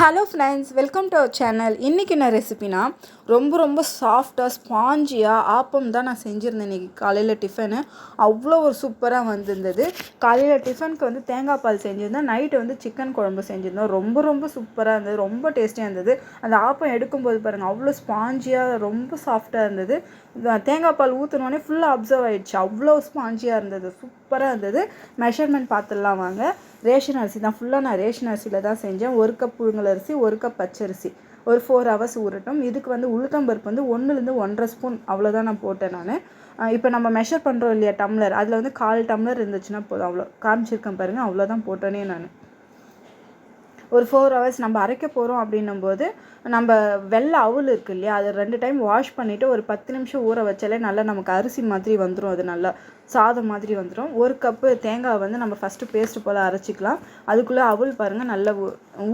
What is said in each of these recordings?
Hello friends welcome to our channel இன்றைக்கி என்ன ரெசிபினா ரொம்ப ரொம்ப சாஃப்டாக ஸ்பாஞ்சியாக ஆப்பம் தான் நான் செஞ்சுருந்தேன் இன்றைக்கி காலையில் டிஃபனு அவ்வளோ ஒரு சூப்பராக வந்திருந்தது. காலையில் டிஃபனுக்கு வந்து தேங்காய் பால் செஞ்சுருந்தேன் நைட்டு வந்து சிக்கன் குழம்பு செஞ்சுருந்தோம். ரொம்ப ரொம்ப சூப்பராக இருந்தது. ரொம்ப டேஸ்டியாக இருந்தது. அந்த ஆப்பம் எடுக்கும்போது பாருங்கள் அவ்வளோ ஸ்பாஞ்சியாக ரொம்ப சாஃப்டாக இருந்தது. தேங்காய் பால் ஊற்றினோடனே ஃபுல்லாக அப்சர்வ் ஆகிடுச்சு அவ்வளோ ஸ்பாஞ்சியாக இருந்தது. சூப்பராக இருந்தது. மெஷர்மெண்ட் பார்த்துடலாம் வாங்க. ரேஷன் அரிசி தான். ஃபுல்லாக நான் ரேஷன் அரிசியில் தான் செஞ்சேன். ஒரு கப் புழுங்கல் அரிசி ஒரு கப் பச்சரிசி. ஒரு ஃபோர் ஹவர்ஸ் ஊறட்டும். இதுக்கு வந்து உளுத்தம்பருப்பு வந்து ஒன்றுலேருந்து ஒன்றரை ஸ்பூன் அவ்வளோதான் நான் போட்டேன் நான். இப்போ நம்ம மெஷர் பண்ணுறோம் இல்லையா டம்ளர் அதில் வந்து கால் டம்ளர் இருந்துச்சுன்னா போதும். அவ்வளோ காமிச்சிருக்கேன் பாருங்கள் அவ்வளோதான் போட்டேனே நான். ஒரு ஃபோர் ஹவர்ஸ் நம்ம அரைக்க போகிறோம் அப்படின்னும் போது நம்ம வெள்ளை அவுல் இருக்கு இல்லையா? அதை ரெண்டு டைம் வாஷ் பண்ணிவிட்டு ஒரு பத்து நிமிஷம் ஊற வச்சாலே நல்லா நமக்கு அரிசி மாதிரி வந்துடும் அது நல்லா. சாதம் மாதிரி வந்துடும் ஒரு கப்பு தேங்காய் வந்து நம்ம ஃபஸ்ட்டு பேஸ்ட்டு போல் அரைச்சிக்கலாம். அதுக்குள்ளே அவுல் பாருங்கள் நல்லா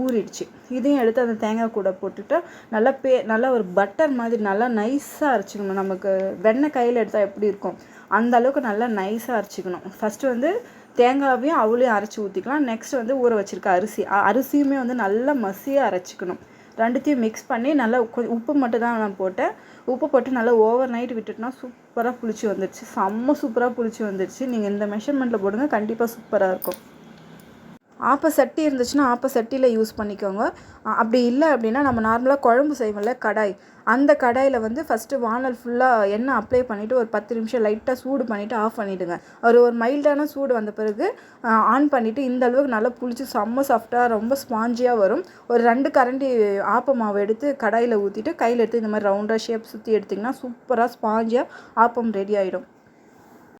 ஊறிடுச்சு. இதையும் எடுத்து அந்த தேங்காய் கூட போட்டுட்டு நல்லா பே நல்லா ஒரு பட்டர் மாதிரி நல்லா நைஸாக அரைச்சிக்கணும். நமக்கு வெண்ணெய் கையில் எடுத்தால் எப்படி இருக்கும்? அந்த அளவுக்கு நல்லா நைஸாக அரைச்சிக்கணும். ஃபஸ்ட்டு வந்து தேங்காவையும் அவளையும் அரைச்சி ஊற்றிக்கலாம் நெக்ஸ்ட் வந்து ஊற வச்சுருக்க அரிசி. அரிசியுமே வந்து நல்லா மசியாக அரைச்சிக்கணும். ரெண்டுத்தையும் மிக்ஸ் பண்ணி நல்லா உப்பு மட்டும் தான் நான் போட்டேன். உப்பு போட்டு நல்லா ஓவர் நைட் விட்டுட்டுனா சூப்பராக புளிச்சு வந்துடுச்சு செம்ம சூப்பராக புளிச்சு வந்துடுச்சு நீங்கள் இந்த மெஷர்மெண்ட்டில் போடுங்க கண்டிப்பாக சூப்பராக இருக்கும். ஆப்ப சட்டி இருந்துச்சுன்னா ஆப்ப சட்டியில் யூஸ் பண்ணிக்கோங்க. அப்படி இல்லை அப்படின்னா நம்ம நார்மலாக குழம்பு செய்வோம்ல கடாய். அந்த கடாயில் வந்து ஃபஸ்ட்டு வானல் ஃபுல்லாக எண்ணெய் அப்ளை பண்ணிவிட்டு ஒரு பத்து நிமிஷம் லைட்டாக சூடு பண்ணிவிட்டு ஆஃப் பண்ணிவிடுங்க ஒரு ஒரு மைல்டான சூடு வந்த பிறகு ஆன் பண்ணிவிட்டு இந்த அளவுக்கு நல்லா புளிச்சு செம்ம சாஃப்டாக ரொம்ப ஸ்பாஞ்சியாக வரும். ஒரு ரெண்டு கரண்டி ஆப்ப மாவு எடுத்து கடாயில் ஊற்றிட்டு கையில் எடுத்து இந்த மாதிரி ரவுண்டாக ஷேப் சுற்றி எடுத்திங்கன்னா சூப்பராக ஸ்பாஞ்சியாக ஆப்பம் ரெடி ஆகிடும்